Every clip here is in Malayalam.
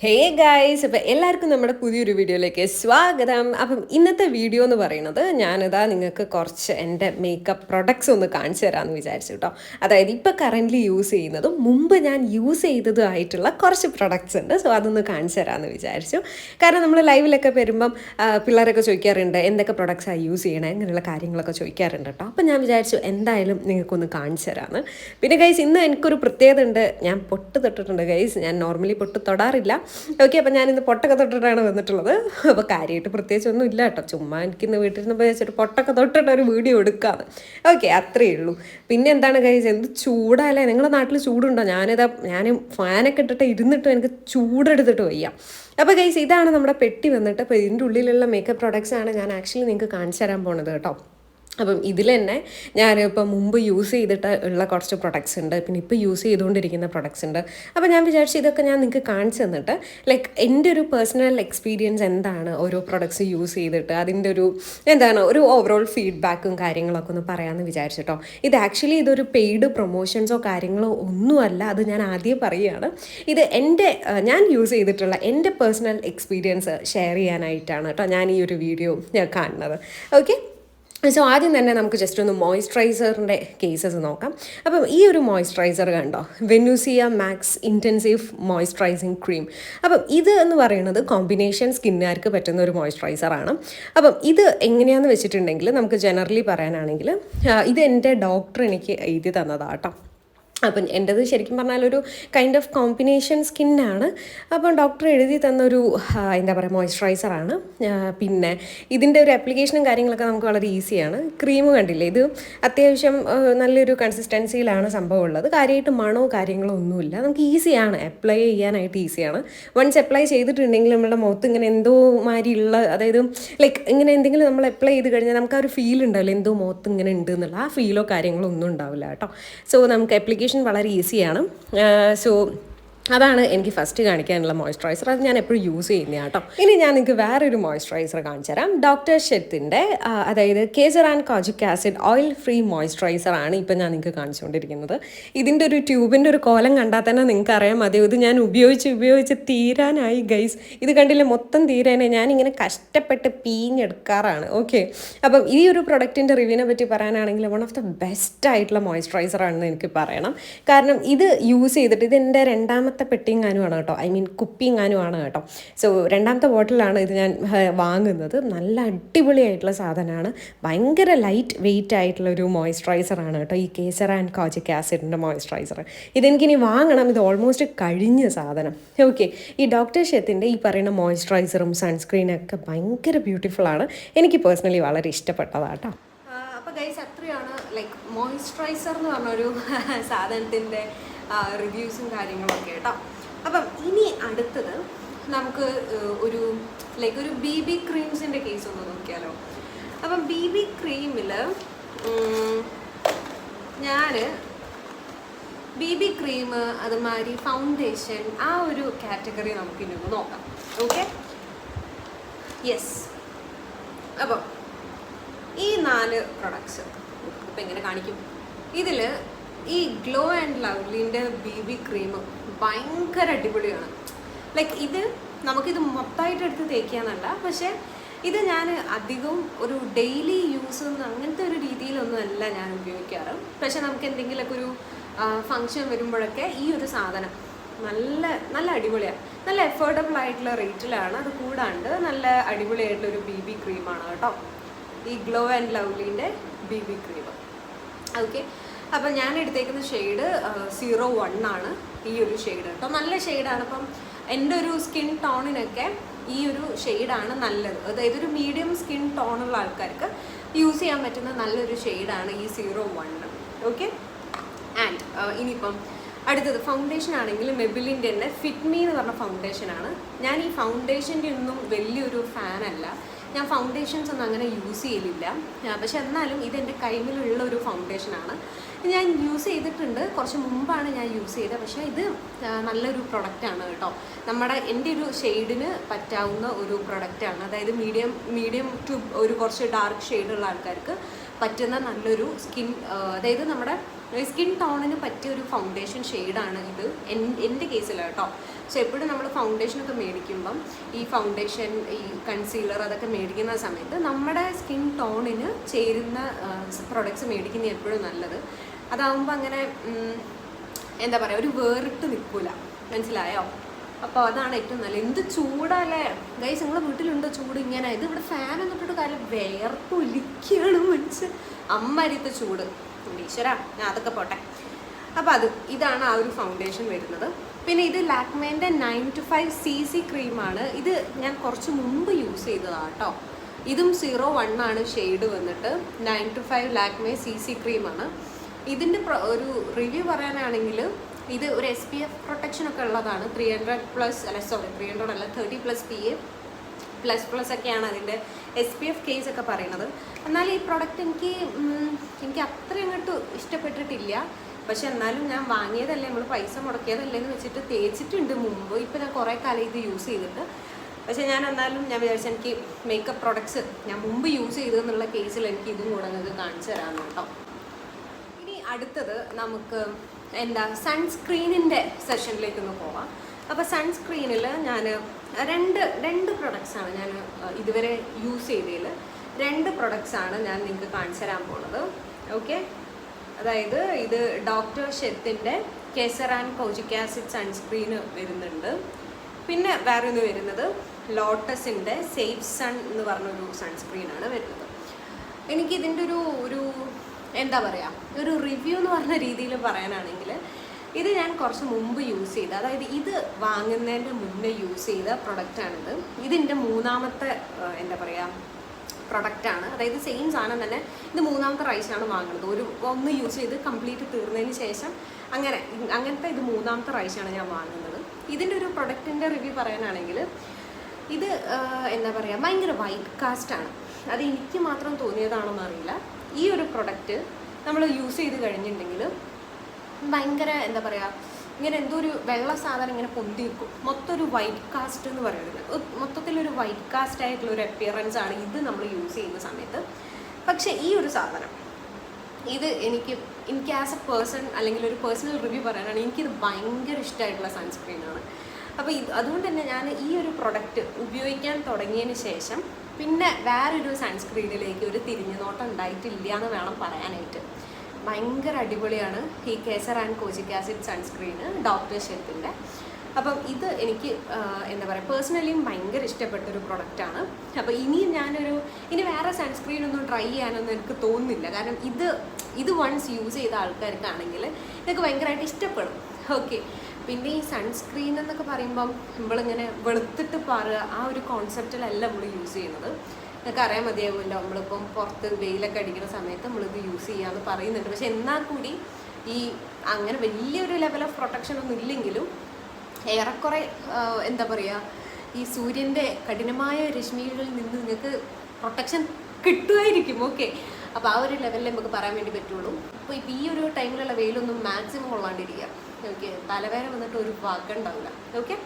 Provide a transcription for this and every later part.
ഹേ ഗായ്സ് അപ്പം എല്ലാവർക്കും നമ്മുടെ പുതിയൊരു വീഡിയോയിലേക്ക് സ്വാഗതം. അപ്പം ഇന്നത്തെ വീഡിയോ എന്ന് പറയുന്നത് ഞാനിതാ നിങ്ങൾക്ക് കുറച്ച് എന്റെ മേക്കപ്പ് പ്രൊഡക്ട്സ് ഒന്ന് കാണിച്ചു തരാമെന്ന് വിചാരിച്ചു കേട്ടോ അതായത് ഇപ്പോൾ കറന്റ്ലി യൂസ് ചെയ്യുന്നതും മുമ്പ് ഞാൻ യൂസ് ചെയ്തതും ആയിട്ടുള്ള കുറച്ച് പ്രൊഡക്ട്സ് ഉണ്ട്. സോ അതൊന്ന് കാണിച്ചു തരാമെന്ന് വിചാരിച്ചു. കാരണം നമ്മൾ ലൈവിലൊക്കെ വരുമ്പം പിള്ളേരൊക്കെ ചോദിക്കാറുണ്ട് എന്തൊക്കെ പ്രൊഡക്ട്സാണ് യൂസ് ചെയ്യണേ? അങ്ങനെയുള്ള കാര്യങ്ങളൊക്കെ ചോദിക്കാറുണ്ട് കേട്ടോ അപ്പം ഞാൻ വിചാരിച്ചു എന്തായാലും നിങ്ങൾക്കൊന്ന് കാണിച്ചു തരാമെന്ന് പിന്നെ ഗൈസ് ഇന്ന് എനിക്കൊരു പ്രത്യേകത ഉണ്ട്. ഞാൻ പൊട്ട് തൊട്ടിട്ടുണ്ട് ഗൈസ് ഞാൻ നോർമലി പൊട്ട് തൊടാറില്ല. ഓക്കെ അപ്പം ഞാനിന്ന് പൊട്ടൊക്കെ തൊട്ടിട്ടാണ് വന്നിട്ടുള്ളത്. അപ്പോൾ കാര്യമായിട്ട് പ്രത്യേകിച്ച് ഒന്നും ഇല്ല കേട്ടോ. ചുമ്മാ എനിക്കിന്ന് വീട്ടിൽ നിന്ന് വെച്ചിട്ട് പൊട്ടൊക്കെ തൊട്ടിട്ട് ഒരു വീഡിയോ എടുക്കാന്ന്. ഓക്കെ അത്രയേ ഉള്ളൂ. പിന്നെ എന്താണ് കഴിച്ചത് എന്ത് ചൂടല്ലേ? നിങ്ങളുടെ നാട്ടിൽ ചൂടുണ്ടോ? ഞാനിതാ ഞാൻ ഫാനൊക്കെ ഇട്ടിട്ട് ഇരുന്നിട്ട് എനിക്ക് ചൂടെടുത്തിട്ട് വയ്യ. അപ്പോൾ ഗൈസ് ഇതാണ് നമ്മുടെ പെട്ടി വന്നിട്ട്. അപ്പോൾ ഇതിന്റെ ഉള്ളിലുള്ള മേക്കപ്പ് പ്രോഡക്റ്റ്സ് ആണ് ഞാൻ ആക്ച്വലി നിങ്ങൾക്ക് കാണിച്ചു തരാൻ പോണത് കേട്ടോ. അപ്പം ഇതിൽ തന്നെ ഞാനിപ്പോൾ മുമ്പ് യൂസ് ചെയ്തിട്ട് ഉള്ള കുറച്ച് പ്രൊഡക്ട്സ് ഉണ്ട്. പിന്നെ ഇപ്പോൾ യൂസ് ചെയ്തുകൊണ്ടിരിക്കുന്ന പ്രൊഡക്ട്സ് ഉണ്ട്. അപ്പോൾ ഞാൻ വിചാരിച്ചു ഇതൊക്കെ ഞാൻ നിങ്ങൾക്ക് കാണിച്ചു തന്നിട്ട് ലൈക്ക് എന്റെ ഒരു പേഴ്സണൽ എക്സ്പീരിയൻസ് എന്താണ് ഓരോ പ്രൊഡക്ട്സ് യൂസ് ചെയ്തിട്ട് അതിന്റെ ഒരു എന്താണ് ഒരു ഓവറോൾ ഫീഡ്ബാക്കും കാര്യങ്ങളൊക്കെ ഒന്ന് പറയാമെന്ന് വിചാരിച്ചിട്ടോ ഇത് ആക്ച്വലി ഇതൊരു പെയ്ഡ് പ്രൊമോഷൻസോ കാര്യങ്ങളോ ഒന്നുമല്ല. അത് ഞാൻ ആദ്യം പറയുകയാണ് ഇത് എന്റെ ഞാൻ യൂസ് ചെയ്തിട്ടുള്ള എന്റെ പേഴ്സണൽ എക്സ്പീരിയൻസ് ഷെയർ ചെയ്യാനായിട്ടാണ് കേട്ടോ ഞാൻ ഈ ഒരു വീഡിയോ ഞാൻ കാണുന്നത്. ഓക്കെ സോ ആദ്യം തന്നെ നമുക്ക് ജസ്റ്റ് ഒന്ന് മോയ്സ്ചറൈസറിന്റെ കേസസ് നോക്കാം. അപ്പം ഈ ഒരു മോയ്സ്ചറൈസർ കണ്ടോ? Venusia max intensive moisturizing cream അപ്പം ഇത് എന്ന് പറയുന്നത് കോമ്പിനേഷൻ സ്കിന്നുകാർക്ക് പറ്റുന്ന ഒരു മോയ്സ്ചറൈസറാണ് അപ്പം ഇത് എങ്ങനെയാണെന്ന് വെച്ചിട്ടുണ്ടെങ്കിൽ നമുക്ക് ജനറലി പറയാനാണെങ്കിൽ ഇത് എന്റെ ഡോക്ടർ എനിക്ക് എഴുതി തന്നതാണ് കേട്ടോ അപ്പം എന്റെത് ശരിക്കും പറഞ്ഞാൽ ഒരു കൈൻഡ് ഓഫ് കോമ്പിനേഷൻ സ്കിന്നാണ് അപ്പം ഡോക്ടർ എഴുതി തന്നൊരു എന്താ പറയുക മോയ്സ്ചറൈസറാണ് പിന്നെ ഇതിന്റെ ഒരു ആപ്ലിക്കേഷനും കാര്യങ്ങളൊക്കെ നമുക്ക് വളരെ ഈസിയാണ് ക്രീം കണ്ടില്ലേ? ഇത് അത്യാവശ്യം നല്ലൊരു കൺസിസ്റ്റൻസിയിലാണ് സംഭവം ഉള്ളത്. കാര്യമായിട്ട് മണോ കാര്യങ്ങളോ ഒന്നുമില്ല. നമുക്ക് ഈസിയാണ് അപ്ലൈ ചെയ്യാനായിട്ട് ഈസിയാണ് വൺസ് അപ്ലൈ ചെയ്തിട്ടുണ്ടെങ്കിൽ നമ്മുടെ മുഖത്ത് ഇങ്ങനെ എന്തോ മാതിരിയുള്ള അതായത് ലൈക്ക് ഇങ്ങനെ എന്തെങ്കിലും നമ്മൾ അപ്ലൈ ചെയ്ത് കഴിഞ്ഞാൽ നമുക്ക് ആ ഒരു ഫീൽ ഉണ്ടാവില്ല എന്തോ മുഖത്ത് ഇങ്ങനെ ഉണ്ട് എന്നുള്ള ആ ഫീലോ കാര്യങ്ങളോ ഒന്നും ഉണ്ടാവില്ല കേട്ടോ. സോ നമുക്ക് ആപ്ലിക്കേഷൻ വളരെ ഈസിയാണ് സോ അതാണ് എനിക്ക് ഫസ്റ്റ് കാണിക്കാനുള്ള മോയ്സ്ചറൈസർ അത് ഞാൻ എപ്പോഴും യൂസ് ചെയ്യുന്ന കേട്ടോ ഇനി ഞാൻ നിങ്ങൾക്ക് വേറൊരു മോയ്സ്ചറൈസർ കാണിച്ചു തരാം. ഡോക്ടർ ഷെത്തിന്റെ അതായത് Kesar and kojic acid oil free moisturizer ആണ് ഇപ്പം ഞാൻ നിങ്ങൾക്ക് കാണിച്ചുകൊണ്ടിരിക്കുന്നത് ഇതിന്റെ ഒരു ട്യൂബിന്റെ ഒരു കോലം കണ്ടാൽ തന്നെ നിങ്ങൾക്ക് അറിയാം മതി ഇത് ഞാൻ ഉപയോഗിച്ച് ഉപയോഗിച്ച് തീരാനായി ഗൈസ് ഇത് കണ്ടില്ലേ മൊത്തം തീരാനായി. ഞാനിങ്ങനെ കഷ്ടപ്പെട്ട് പീഞ്ഞെടുക്കാറാണ്. ഓക്കെ അപ്പം ഈ ഒരു പ്രൊഡക്റ്റിന്റെ റിവ്യൂവിനെ പറ്റി പറയാനാണെങ്കിൽ വൺ ഓഫ് ദ ബെസ്റ്റ് ആയിട്ടുള്ള മോയ്സ്ചറൈസർ ആണെന്ന് എനിക്ക് പറയണം. കാരണം ഇത് യൂസ് ചെയ്തിട്ട് ഇത് എന്റെ രണ്ടാമത്തെ പെട്ടിങ്ങാനുമാണ് കേട്ടോ. ഐ മീൻ കുപ്പിങ്ങാനുമാണ് കേട്ടോ. സോ രണ്ടാമത്തെ ബോട്ടിലാണ് ഇത് ഞാൻ വാങ്ങുന്നത്. നല്ല അടിപൊളിയായിട്ടുള്ള സാധനമാണ്. ഭയങ്കര ലൈറ്റ് വെയിറ്റ് ആയിട്ടുള്ള ഒരു മോയ്സ്ചറൈസറാണ് കേട്ടോ. ഈ കേസർ ആൻഡ് കോജിക് ആസിഡിന്റെ മോയ്സ്ചറൈസർ ഇതെനിക്കിനി വാങ്ങണം. ഇത് ഓൾമോസ്റ്റ് കഴിഞ്ഞ സാധനം. ഓക്കെ ഈ ഡോക്ടർ ഷെത്തിന്റെ ഈ പറയുന്ന മോയ്സ്ചറൈസറും സൺസ്ക്രീനൊക്കെ ഭയങ്കര ബ്യൂട്ടിഫുള്ളാണ് എനിക്ക് പേഴ്സണലി വളരെ ഇഷ്ടപ്പെട്ടതാട്ടോ അപ്പോൾ ഗൈസ് അത്രയാണ് ലൈക്ക് മോയ്സ്ചറൈസർ എന്ന് പറഞ്ഞൊരു സാധനത്തിന്റെ റിവ്യൂസും കാര്യങ്ങളൊക്കെ കേട്ടോ. അപ്പം ഇനി അടുത്തത് നമുക്ക് ഒരു ലൈക്ക് ഒരു ബി ബി ക്രീംസിന്റെ കേസ് ഒന്ന് നോക്കിയാലോ. അപ്പം ബി ബി ക്രീമിൽ ഞാൻ ബി ബി ക്രീം അതുമാതിരി ഫൗണ്ടേഷൻ ആ ഒരു കാറ്റഗറി നമുക്ക് ഇനി ഒന്ന് നോക്കാം. ഓക്കെ യെസ് അപ്പം ഈ നാല് പ്രൊഡക്ട്സ് ഇപ്പം എങ്ങനെ കാണിക്കും. ഇതിൽ ഈ ഗ്ലോ ആൻഡ് ലവ്ലിന്റെ ബി ബി ക്രീം ഭയങ്കര അടിപൊളിയാണ്. ലൈക്ക് ഇത് നമുക്കിത് മൊത്തമായിട്ട് എടുത്ത് തേക്കാന്നല്ല പക്ഷേ ഇത് ഞാൻ അധികവും ഒരു ഡെയിലി യൂസ് ഒന്നും അങ്ങനത്തെ ഒരു രീതിയിലൊന്നും അല്ല ഞാൻ ഉപയോഗിക്കാറ്. പക്ഷേ നമുക്ക് എന്തെങ്കിലുമൊക്കെ ഒരു ഫങ്ഷൻ വരുമ്പോഴൊക്കെ ഈ ഒരു സാധനം നല്ല നല്ല അടിപൊളിയാണ് നല്ല എഫോർഡബിൾ ആയിട്ടുള്ള റേറ്റിലാണ് അത് കൂടാണ്ട് നല്ല അടിപൊളിയായിട്ടുള്ള ഒരു ബി ബി ക്രീമാണ് കേട്ടോ. ഈ ഗ്ലോ ആൻഡ് ലവ്ലിന്റെ ബി ബി ക്രീം ഓക്കെ അപ്പം ഞാൻ എടുത്തേക്കുന്ന ഷെയ്ഡ് സീറോ വൺ ആണ് ഈ ഒരു ഷെയ്ഡ് കേട്ടോ നല്ല ഷെയ്ഡാണ് അപ്പം എന്റെ ഒരു സ്കിൻ ടോണിനൊക്കെ ഈ ഒരു ഷെയ്ഡാണ് നല്ലത്. അതായത് ഒരു മീഡിയം സ്കിൻ ടോണുള്ള ആൾക്കാർക്ക് യൂസ് ചെയ്യാൻ പറ്റുന്ന നല്ലൊരു ഷെയ്ഡാണ് ഈ സീറോ വൺ ഓക്കെ ആൻഡ് ഇനിയിപ്പം അടുത്തത് ഫൗണ്ടേഷൻ ആണെങ്കിൽ മെബിലിന്റെ തന്നെ ഫിറ്റ്മി എന്ന് പറഞ്ഞ ഫൗണ്ടേഷൻ ആണ്. ഞാൻ ഈ ഫൗണ്ടേഷന്റെ ഒന്നും വലിയൊരു ഫാനല്ല ഞാൻ ഫൗണ്ടേഷൻസ് ഒന്നും അങ്ങനെ യൂസ് ചെയ്യലില്ല. പക്ഷെ എന്നാലും ഇത് എന്റെ കൈമിലുള്ള ഒരു ഫൗണ്ടേഷനാണ് ഞാൻ യൂസ് ചെയ്തിട്ടുണ്ട്. കുറച്ച് മുമ്പാണ് ഞാൻ യൂസ് ചെയ്തത്. പക്ഷേ ഇത് നല്ലൊരു പ്രൊഡക്റ്റാണ് കേട്ടോ. നമ്മുടെ എന്റെ ഒരു ഷെയ്ഡിന് പറ്റാവുന്ന ഒരു പ്രൊഡക്റ്റാണ് അതായത് മീഡിയം മീഡിയം ടു ഒരു കുറച്ച് ഡാർക്ക് ഷെയ്ഡുള്ള ആൾക്കാർക്ക് പറ്റുന്ന നല്ലൊരു സ്കിൻ അതായത് നമ്മുടെ സ്കിൻ ടോണിന് പറ്റിയ ഒരു ഫൗണ്ടേഷൻ ഷെയ്ഡാണ് ഇത്. എന്റെ കേസിൽ കേട്ടോ. സോ എപ്പോഴും നമ്മൾ ഫൗണ്ടേഷനൊക്കെ മേടിക്കുമ്പം ഈ ഫൗണ്ടേഷൻ ഈ കൺസീലർ അതൊക്കെ മേടിക്കുന്ന സമയത്ത് നമ്മുടെ സ്കിൻ ടോണിന് ചേരുന്ന പ്രൊഡക്ട്സ് മേടിക്കുന്നത് എപ്പോഴും നല്ലത്. അതാവുമ്പോൾ അങ്ങനെ എന്താ പറയുക ഒരു വേറിട്ട് നിൽക്കില്ല മനസ്സിലായോ? അപ്പോൾ അതാണ് ഏറ്റവും നല്ലത്. എന്ത് ചൂടല്ലേ? ഗൈസ് നിങ്ങളെ വീട്ടിലുണ്ടോ ചൂട് ഇങ്ങനെ? ഇത് ഇവിടെ ഫാൻ എന്നിട്ടൊരു കാര്യം വേർപ്പൊലിക്കുകയാണ് മനുഷ്യൻ അമ്മരിത്തെ ചൂട്. ഈശ്വര ഞാൻ അതൊക്കെ പോട്ടെ. അപ്പോൾ അത് ഇതാണ് ആ ഒരു ഫൗണ്ടേഷൻ വരുന്നത്. പിന്നെ ഇത് ലാക്മേന്റെ nine to five C C ക്രീമാണ് ഇത് ഞാൻ കുറച്ച് മുമ്പ് യൂസ് ചെയ്തതാണ് കേട്ടോ ഇതും സീറോ വൺ ആണ് ഷെയ്ഡ് വന്നിട്ട്. Nine to five Lakme C C ക്രീമാണ് ഇതിന്റെ ഒരു റിവ്യൂ പറയാനാണെങ്കിൽ ഇത് ഒരു എസ് പി എഫ് പ്രൊട്ടക്ഷൻ ഒക്കെ ഉള്ളതാണ്. ത്രീ ഹൺഡ്രഡ് പ്ലസ് അല്ല സോറി ത്രീ ഹൺഡ്രഡ് അല്ല thirty plus P A plus plus ഒക്കെയാണ് അതിന്റെ എസ് പി എഫ് കേസ് ഒക്കെ പറയുന്നത് എന്നാൽ ഈ പ്രൊഡക്റ്റ് എനിക്ക് എനിക്ക് അത്ര അങ്ങോട്ട് ഇഷ്ടപ്പെട്ടിട്ടില്ല. പക്ഷെ എന്നാലും ഞാൻ വാങ്ങിയതല്ലേ നമ്മൾ പൈസ മുടക്കിയതല്ലേ എന്ന് വെച്ചിട്ട് തേച്ചിട്ടുണ്ട് മുമ്പ്. ഇപ്പം ഞാൻ കുറേ കാലം ഇത് യൂസ് ചെയ്തിട്ട്. പക്ഷെ ഞാൻ എന്നാലും ഞാൻ വിചാരിച്ചു എനിക്ക് മേക്കപ്പ് പ്രൊഡക്ട്സ് ഞാൻ മുമ്പ് യൂസ് ചെയ്തു എന്നുള്ള കേസിൽ എനിക്ക് ഇതും കൂടെ നിങ്ങൾക്ക് കാണിച്ചു തരാമെന്ന് കേട്ടോ. ഇനി അടുത്തത് നമുക്ക് എന്താ സൺസ്ക്രീനിന്റെ സെഷനിലേക്കൊന്ന് പോവാം. അപ്പോൾ സൺസ്ക്രീനിൽ ഞാൻ രണ്ട് രണ്ട് പ്രൊഡക്ട്സാണ് ഞാൻ ഇതുവരെ യൂസ് ചെയ്തതിൽ രണ്ട് പ്രൊഡക്ട്സാണ് ഞാൻ നിങ്ങൾക്ക് കാണിച്ചു തരാൻ പോണത്. ഓക്കെ അതായത് ഇത് doctor ഷെത്തിന്റെ Kesar and kojic acid sunscreen വരുന്നുണ്ട്. പിന്നെ വേറെ ഒന്ന് വരുന്നത് ലോട്ടസിന്റെ സേഫ് സൺ എന്ന് പറഞ്ഞൊരു സൺസ്ക്രീനാണ് വരുന്നത്. എനിക്കിതിന്റെ ഒരു ഒരു എന്താ പറയുക ഒരു റിവ്യൂ എന്ന് പറഞ്ഞ രീതിയിൽ പറയാനാണെങ്കിൽ ഇത് ഞാൻ കുറച്ച് മുമ്പ് യൂസ് ചെയ്ത അതായത് ഇത് വാങ്ങുന്നതിന്റെ മുന്നേ യൂസ് ചെയ്ത പ്രൊഡക്റ്റാണിത് ഇതിന്റെ മൂന്നാമത്തെ എന്താ പറയുക പ്രൊഡക്റ്റാണ് അതായത് സെയിം സാധനം തന്നെ ഇത് മൂന്നാമത്തെ റൈസാണ് വാങ്ങുന്നത്. ഒരു ഒന്ന് യൂസ് ചെയ്ത് കംപ്ലീറ്റ് തീർന്നതിന് ശേഷം അങ്ങനെ അങ്ങനത്തെ ഇത് മൂന്നാമത്തെ റൈസാണ് ഞാൻ വാങ്ങുന്നത്. ഇതിന്റെ ഒരു പ്രൊഡക്റ്റിന്റെ റിവ്യൂ പറയാനാണെങ്കിൽ ഇത് എന്താ പറയുക ഭയങ്കര വൈറ്റ് കാസ്റ്റാണ് അത് എനിക്ക് മാത്രം തോന്നിയതാണോന്ന് അറിയില്ല. ഈ ഒരു പ്രൊഡക്റ്റ് നമ്മൾ യൂസ് ചെയ്ത് കഴിഞ്ഞിട്ടുണ്ടെങ്കിൽ ഭയങ്കര എന്താ പറയുക ഇങ്ങനെ എന്തോ ഒരു വെള്ള സാധനം ഇങ്ങനെ പൊന്തി നിൽക്കും മൊത്തം ഒരു വൈറ്റ് കാസ്റ്റ് എന്ന് പറയുന്നത്. മൊത്തത്തിലൊരു വൈറ്റ് കാസ്റ്റ് ആയിട്ടുള്ള ഒരു അപ്പിയറൻസ് ആണ് ഇത് നമ്മൾ യൂസ് ചെയ്യുന്ന സമയത്ത്. പക്ഷേ ഈ ഒരു സാധനം ഇത് എനിക്ക് എനിക്ക് ആസ് എ പേഴ്സൺ അല്ലെങ്കിൽ ഒരു പേഴ്സണൽ റിവ്യൂ പറയാനാണ് എനിക്കിത് ഭയങ്കര ഇഷ്ടമായിട്ടുള്ള സൺസ്ക്രീനാണ് അപ്പോൾ ഇത് അതുകൊണ്ട് തന്നെ ഞാൻ ഈ ഒരു പ്രൊഡക്റ്റ് ഉപയോഗിക്കാൻ തുടങ്ങിയതിന് ശേഷം പിന്നെ വേറൊരു സൺസ്ക്രീനിലേക്ക് ഒരു തിരിഞ്ഞു നോട്ടം ഉണ്ടായിട്ടില്ല എന്ന് വേണം പറയാനായിട്ട്. ഭയങ്കര അടിപൊളിയാണ്. ഈ കേസർ ആൻഡ് കോജിക് ആസിഡ് സൺസ്ക്രീന് ഡോക്ടർ ഷെത്തിന്റെ അപ്പം ഇത് എനിക്ക് എന്താ പറയുക പേഴ്സണലിയും ഭയങ്കര ഇഷ്ടപ്പെട്ടൊരു പ്രൊഡക്റ്റാണ് അപ്പോൾ ഇനിയും ഞാനൊരു ഇനി വേറെ സൺസ്ക്രീൻ ഒന്നും ട്രൈ ചെയ്യാനൊന്നും എനിക്ക് തോന്നുന്നില്ല. കാരണം ഇത് ഇത് വൺസ് യൂസ് ചെയ്ത ആൾക്കാർക്കാണെങ്കിൽ ഇതൊക്കെ ഭയങ്കരമായിട്ട് ഇഷ്ടപ്പെടും. ഓക്കെ പിന്നെ ഈ സൺസ്ക്രീൻ എന്നൊക്കെ പറയുമ്പം നമ്മളിങ്ങനെ വെളുത്തിട്ട് പാറുക ആ ഒരു കോൺസെപ്റ്റിലല്ല നമ്മൾ യൂസ് ചെയ്യുന്നത്. നിങ്ങൾക്ക് അറിയാൻ മതിയാവുമല്ലോ. നമ്മളിപ്പം പുറത്ത് വെയിലൊക്കെ അടിക്കുന്ന സമയത്ത് നമ്മളിത് യൂസ് ചെയ്യാമെന്ന് പറയുന്നുണ്ട്. പക്ഷെ എന്നാൽ കൂടി ഈ അങ്ങനെ വലിയൊരു ലെവൽ ഓഫ് പ്രൊട്ടക്ഷൻ ഒന്നും ഇല്ലെങ്കിലും ഏറെക്കുറെ എന്താ പറയുക ഈ സൂര്യന്റെ കഠിനമായ രശ്മികളിൽ നിന്ന് നിങ്ങൾക്ക് പ്രൊട്ടക്ഷൻ കിട്ടുമായിരിക്കും. ഓക്കെ അപ്പോൾ ആ ഒരു ലെവലിൽ നമുക്ക് പറയാൻ വേണ്ടി പറ്റുള്ളൂ. അപ്പോൾ ഇപ്പോൾ ഈ ഒരു ടൈമിലുള്ള വെയിലൊന്നും മാക്സിമം കൊള്ളാണ്ടിരിക്കുക ഓക്കെ തലവേദന വന്നിട്ട് ഒരു വാക്കുണ്ടാവില്ല ഓക്കെ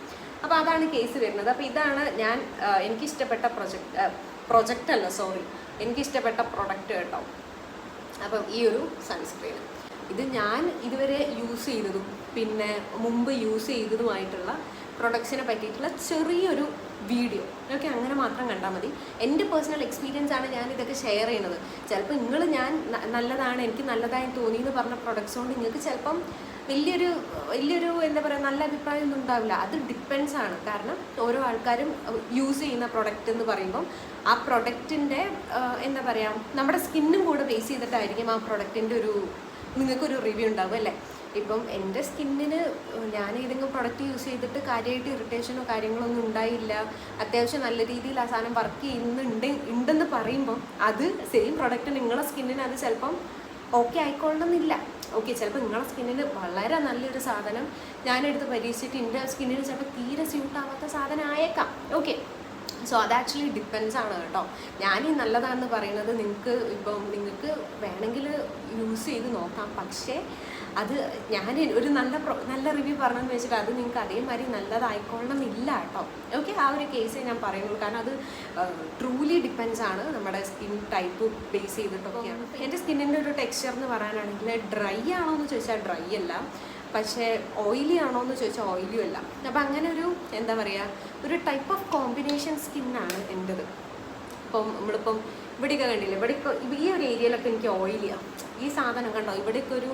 അപ്പോൾ അതാണ് കേസ് വരുന്നത്. അപ്പോൾ ഇതാണ് ഞാൻ എനിക്ക് എനിക്കിഷ്ടപ്പെട്ട പ്രൊജക്റ്റ് പ്രൊജക്റ്റ് അല്ല സോറി. എനിക്കിഷ്ടപ്പെട്ട പ്രൊഡക്റ്റ് കേട്ടോ. അപ്പം ഈ ഒരു സൺസ്ക്രീൻ ഇത് ഞാൻ ഇതുവരെ യൂസ് ചെയ്തതും പിന്നെ മുമ്പ് യൂസ് ചെയ്തതുമായിട്ടുള്ള പ്രൊഡക്ട്സിനെ പറ്റിയിട്ടുള്ള ചെറിയൊരു വീഡിയോ ഓക്കെ അങ്ങനെ മാത്രം കണ്ടാൽ മതി. എന്റെ പേഴ്സണൽ എക്സ്പീരിയൻസ് ആണ് ഞാൻ ഇതൊക്കെ ഷെയർ ചെയ്യുന്നത്. ചിലപ്പോൾ നിങ്ങൾ ഞാൻ നല്ലതാണ് എനിക്ക് നല്ലതായി തോന്നി എന്ന് പറഞ്ഞ പ്രൊഡക്ട്സ് കൊണ്ട് നിങ്ങൾക്ക് ചിലപ്പം വലിയൊരു വലിയൊരു എന്താ പറയുക നല്ല അഭിപ്രായം ഒന്നും ഉണ്ടാവില്ല. അത് ഡിപ്പെൻസ് ആണ്. കാരണം ഓരോ ആൾക്കാരും യൂസ് ചെയ്യുന്ന പ്രൊഡക്റ്റ് എന്ന് പറയുമ്പം ആ പ്രൊഡക്റ്റിന്റെ എന്താ പറയുക നമ്മുടെ സ്കിന്നും കൂടെ ബേസ് ചെയ്തിട്ടായിരിക്കും ആ പ്രൊഡക്റ്റിന്റെ ഒരു നിങ്ങൾക്കൊരു റിവ്യൂ ഉണ്ടാവും അല്ലേ? ഇപ്പം എന്റെ സ്കിന്നിന് ഞാൻ ഏതെങ്കിലും പ്രൊഡക്റ്റ് യൂസ് ചെയ്തിട്ട് കാര്യമായിട്ട് ഇറിറ്റേഷനോ കാര്യങ്ങളോ ഒന്നും ഉണ്ടായില്ല. അത്യാവശ്യം നല്ല രീതിയിൽ ആ സാധനം വർക്ക് ചെയ്യുന്നുണ്ട് ഉണ്ടെന്ന് പറയുമ്പം അത് സെയിം പ്രൊഡക്റ്റ് നിങ്ങളുടെ സ്കിന്നിന് അത് ചിലപ്പം ഓക്കെ ആയിക്കൊള്ളണമെന്നില്ല. ഓക്കെ ചിലപ്പോൾ നിങ്ങളുടെ സ്കിന്നിന് വളരെ നല്ലൊരു സാധനം ഞാനെടുത്ത് പരീക്ഷിച്ചിട്ട് എന്റെ സ്കിന്നിന് ചിലപ്പോൾ തീരെ സ്യൂട്ടാവാത്ത സാധനം ആയേക്കാം ഓക്കെ സോ അത് ആക്ച്വലി ഡിപ്പെൻസ് ആണ് കേട്ടോ. ഞാൻ ഈ നല്ലതാണെന്ന് പറയുന്നത് നിങ്ങൾക്ക് ഇപ്പം നിങ്ങൾക്ക് വേണമെങ്കിൽ യൂസ് ചെയ്ത് നോക്കാം. പക്ഷേ അത് ഞാൻ ഒരു നല്ല നല്ല റിവ്യൂ പറഞ്ഞെന്ന് വെച്ചിട്ട് അത് നിങ്ങൾക്ക് അതേമാതിരി നല്ലതായിക്കൊള്ളണമെന്നില്ല കേട്ടോ. ഓക്കെ ആ ഒരു കേസേ ഞാൻ പറയുള്ളൂ. കാരണം അത് ട്രൂലി ഡിപ്പെൻസ് ആണ് നമ്മുടെ സ്കിൻ ടൈപ്പ് ബേസ് ചെയ്തിട്ടൊക്കെയാണ്. എന്റെ സ്കിന്നിന്റെ ഒരു ടെക്സ്ചർ എന്ന് പറയാനാണെങ്കിൽ ഡ്രൈ ആണോ എന്ന് ചോദിച്ചാൽ ഡ്രൈ അല്ല. പക്ഷേ ഓയിലി ആണോ എന്ന് ചോദിച്ചാൽ ഓയിലിയും അല്ല. അപ്പം അങ്ങനെ ഒരു എന്താ പറയുക ഒരു ടൈപ്പ് ഓഫ് കോമ്പിനേഷൻ സ്കിന്നാണ് എന്റെത് ഇപ്പം നമ്മളിപ്പം ഇവിടെയൊക്കെ കണ്ടില്ലേ ഇവിടെ ഈ ഒരു ഏരിയയിലൊക്കെ എനിക്ക് ഓയിലിയാണ് ഈ സാധനം കണ്ടോ ഇവിടെയൊക്കെ ഒരു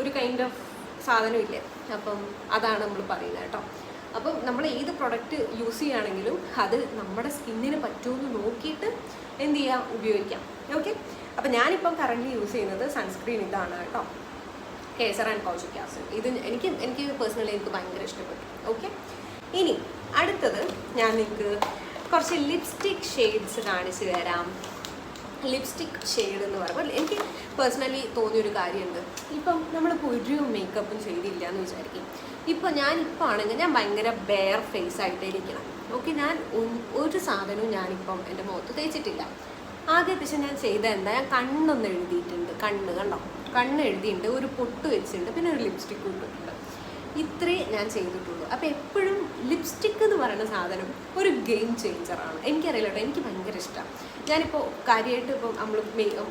ഒരു കൈൻഡ് ഓഫ് സാധനം ഇല്ലേ അപ്പം അതാണ് നമ്മൾ പറയുന്നത് കേട്ടോ. അപ്പം നമ്മൾ ഏത് പ്രൊഡക്റ്റ് യൂസ് ചെയ്യുകയാണെങ്കിലും അത് നമ്മുടെ സ്കിന്നിന് പറ്റുമെന്ന് നോക്കിയിട്ട് എന്ത് ചെയ്യാം ഉപയോഗിക്കാം. ഓക്കെ അപ്പം ഞാനിപ്പം കറന്റ് യൂസ് ചെയ്യുന്നത് സൺസ്ക്രീൻ ഇതാണ് കേട്ടോ. കേസർ ആൻഡ് കോജിക് ആസിഡ് ഇത് എനിക്ക് എനിക്ക് പേഴ്സണലി എനിക്ക് ഭയങ്കര ഇഷ്ടപ്പെട്ടു. ഓക്കെ ഇനി അടുത്തത് ഞാൻ നിങ്ങൾക്ക് കുറച്ച് ലിപ്സ്റ്റിക് ഷെയ്ഡ്സ് കാണിച്ചു തരാം. ലിപ്സ്റ്റിക് ഷെയ്ഡ് എന്ന് പറയുമ്പോൾ എനിക്ക് പേഴ്സണലി തോന്നിയൊരു കാര്യമുണ്ട്. ഇപ്പം നമ്മൾ ഒരു മേക്കപ്പും ചെയ്തില്ല എന്ന് വിചാരിക്കും. ഇപ്പം ഞാൻ ഇപ്പോൾ ആണെങ്കിൽ ഞാൻ ഭയങ്കര ബെയർ ഫേസ് ആയിട്ട് ഇരിക്കണം. ഓക്കെ ഞാൻ ഒരു സാധനവും ഞാനിപ്പം എന്റെ മുഖത്ത് തേച്ചിട്ടില്ല. ആദ്യ പക്ഷേ ഞാൻ ചെയ്ത എന്താ? ഞാൻ കണ്ണൊന്ന് എഴുതിയിട്ടുണ്ട്. കണ്ണ് കണ്ടോ? കണ്ണ് എഴുതിയിട്ടുണ്ട് ഒരു പൊട്ട് വെച്ചിട്ടുണ്ട്. പിന്നെ ഒരു ലിപ്സ്റ്റിക് ഇട്ടിട്ടുണ്ട്. ഇത്രേ ഞാൻ ചെയ്തിട്ടുള്ളൂ. അപ്പോൾ എപ്പോഴും ലിപ്സ്റ്റിക് എന്ന് പറയുന്ന സാധനം ഒരു ഗെയിം ചേഞ്ചറാണ് എനിക്കറിയില്ല കേട്ടോ എനിക്ക് ഭയങ്കര ഇഷ്ടമാണ് ഞാനിപ്പോൾ കാര്യമായിട്ട് ഇപ്പം നമ്മൾ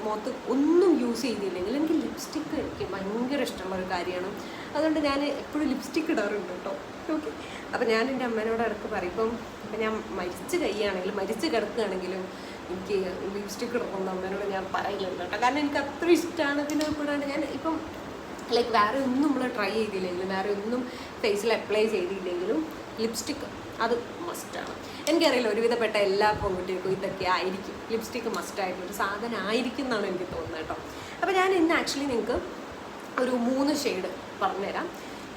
മുഖത്ത് ഒന്നും യൂസ് ചെയ്തില്ലെങ്കിൽ എനിക്ക് ലിപ്സ്റ്റിക്ക് എനിക്ക് ഭയങ്കര ഇഷ്ടമുള്ള ഒരു കാര്യമാണ്. അതുകൊണ്ട് ഞാൻ എപ്പോഴും ലിപ്സ്റ്റിക്ക് ഇടാറുണ്ട് കേട്ടോ. ഓക്കെ അപ്പോൾ ഞാൻ എന്റെ അമ്മേനോട് ഇടയ്ക്ക് പറയും ഇപ്പം ഇപ്പം ഞാൻ മരിച്ച് കഴിയുകയാണെങ്കിലും മരിച്ച് കിടക്കുകയാണെങ്കിലും എനിക്ക് ലിപ്സ്റ്റിക്ക് ഇടണമെന്ന് അമ്മേനോട് ഞാൻ പറയില്ല കേട്ടോ. കാരണം എനിക്ക് അത്ര ഇഷ്ടമാണ് ഇതിനെ കൂടാണ്ട് ഞാൻ ഇപ്പം ലൈക്ക് വേറെ ഒന്നും നമ്മൾ ട്രൈ ചെയ്തില്ലെങ്കിലും വേറെ ഒന്നും ഫേസിൽ അപ്ലൈ ചെയ്തില്ലെങ്കിലും ലിപ്സ്റ്റിക്ക് അത് മസ്റ്റാണ് എനിക്കറിയില്ല ഒരുവിധപ്പെട്ട എല്ലാ പെൺകുട്ടികൾക്കും ഇതൊക്കെ ആയിരിക്കും. ലിപ്സ്റ്റിക്ക് മസ്റ്റായിട്ടൊരു സാധനം ആയിരിക്കും എന്നാണ് എനിക്ക് തോന്നുന്നത് കേട്ടോ. അപ്പോൾ ഞാൻ ഇന്ന് ആക്ച്വലി നിങ്ങൾക്ക് ഒരു മൂന്ന് ഷെയ്ഡ് പറഞ്ഞുതരാം.